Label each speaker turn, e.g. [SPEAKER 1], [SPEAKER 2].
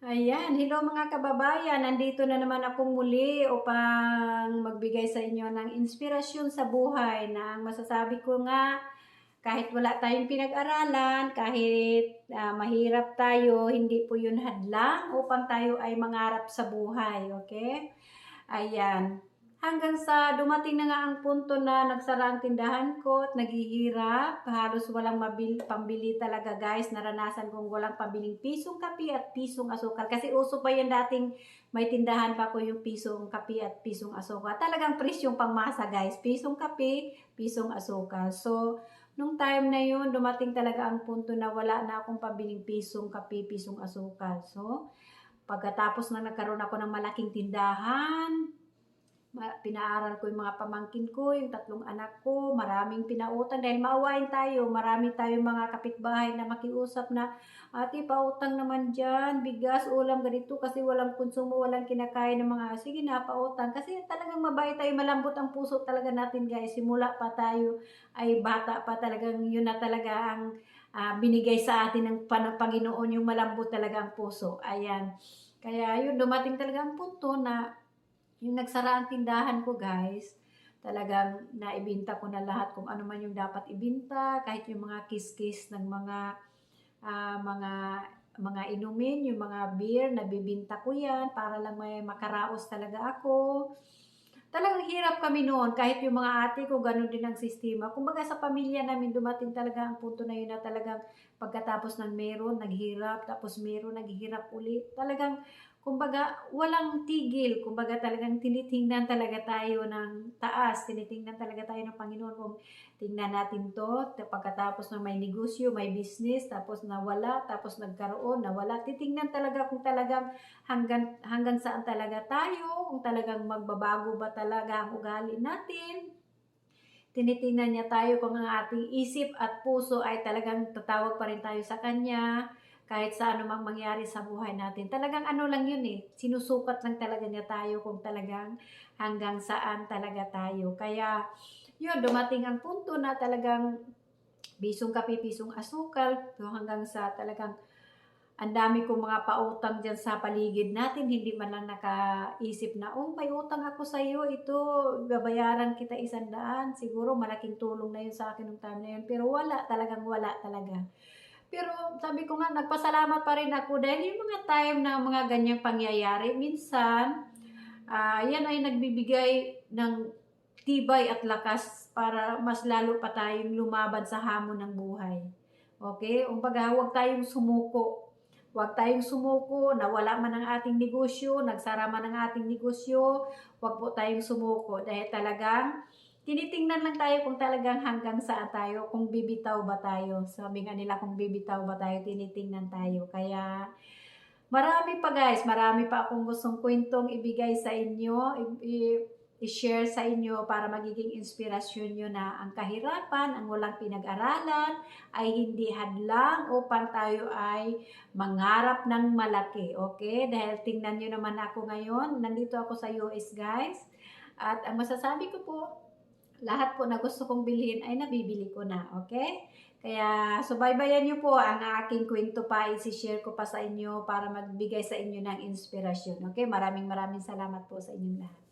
[SPEAKER 1] Ayan, hello mga kababayan. Nandito na naman ako muli upang magbigay sa inyo ng inspirasyon sa buhay na masasabi ko nga kahit wala tayong pinag-aralan, kahit ah, mahirap tayo, hindi po yun hadlang upang tayo ay mangarap sa buhay, okay? Ayan. Hanggang sa dumating na nga ang punto na nagsara ang tindahan ko at naghihirap. Halos walang mabil, pambili talaga guys. Naranasan kong walang pambiling pisong kape at pisong asukal. Kasi uso pa yan dating may tindahan pa ko yung pisong kape at pisong asukal. Talagang presyong pangmasa guys. Pisong kape, pisong asukal. So, nung time na yun, dumating talaga ang punto na wala na akong pabiling pisong kape, pisong asukal. So, pagkatapos na nagkaroon ako ng malaking tindahan, pinaaral ko yung mga pamangkin ko, yung tatlong anak ko, maraming pinautang dahil maawain tayo, marami tayong mga kapitbahay na makiusap na ate pautang naman dyan, bigas, ulam, ganito kasi walang konsumo, walang kinakain ng mga sige na pautang. Kasi talagang mabait tayo, malambot ang puso talaga natin guys, simula pa tayo ay bata pa talagang yun na talaga ang ah, binigay sa atin ng pan- Panginoon yung malambot talaga ang puso, ayan. Kaya yun, dumating talaga ang punto na yung nagsara ang tindahan ko guys, talagang naibinta ko na lahat kung ano man yung dapat ibinta, kahit yung mga kiss-kiss ng mga ah, mga mga inumin, yung mga beer, nabibinta ko yan para lang may makaraos talaga ako. Talagang hirap kami noon, kahit yung mga ate ko, ganun din ang sistema. Kumbaga sa pamilya namin, dumating talaga ang punto na yun na talagang pagkatapos ng meron, naghirap, tapos meron, naghihirap ulit. Talagang kumbaga, walang tigil. Kumbaga, talagang tinitingnan talaga tayo ng taas. Tinitingnan talaga tayo ng Panginoon kung tingnan natin to. Pagkatapos ng may negosyo, may business, tapos nawala, tapos nagkaroon, nawala. Titingnan talaga kung talagang hanggang, hanggang saan talaga tayo, kung talagang magbabago ba talaga ang ugali natin. Tinitingnan niya tayo kung ang ating isip at puso ay talagang tatawag pa rin tayo sa Kanya kahit sa ano mang mangyari sa buhay natin. Talagang ano lang yun eh, sinusukat lang talaga niya tayo kung talagang hanggang saan talaga tayo. Kaya, yun, dumating ang punto na talagang bisong kape, bisong asukal, hanggang sa talagang ang dami kong mga pautang dyan sa paligid natin, hindi man lang nakaisip na, oh, may utang ako sa iyo, ito, babayaran kita isang daan. Siguro malaking tulong na yun sa akin nung time na yun. Pero wala, talagang wala talaga. Pero sabi ko nga, nagpasalamat pa rin ako dahil yung mga time na mga ganyang pangyayari, minsan, ah yan ay nagbibigay ng tibay at lakas para mas lalo pa tayong lumaban sa hamon ng buhay. Okay? Umbaga, huwag tayong sumuko. Huwag tayong sumuko, nawala man ang ating negosyo, nagsara man ang ating negosyo, huwag po tayong sumuko dahil talagang tinitingnan lang tayo kung talagang hanggang saan tayo, kung bibitaw ba tayo. Sabi nga nila kung bibitaw ba tayo, tinitingnan tayo. Kaya marami pa guys, marami pa akong gustong kwentong ibigay sa inyo, i-share sa inyo para magiging inspirasyon nyo na ang kahirapan, ang walang pinag-aralan ay hindi hadlang upang tayo ay mangarap ng malaki. Okay? Dahil tingnan nyo naman ako ngayon, nandito ako sa US guys. At ang masasabi ko po, lahat po na gusto kong bilhin ay nabibili ko na, okay? Kaya subaybayan niyo po ang aking kwento pa, isi-share ko pa sa inyo para magbigay sa inyo ng inspirasyon, okay? Maraming maraming salamat po sa inyong lahat.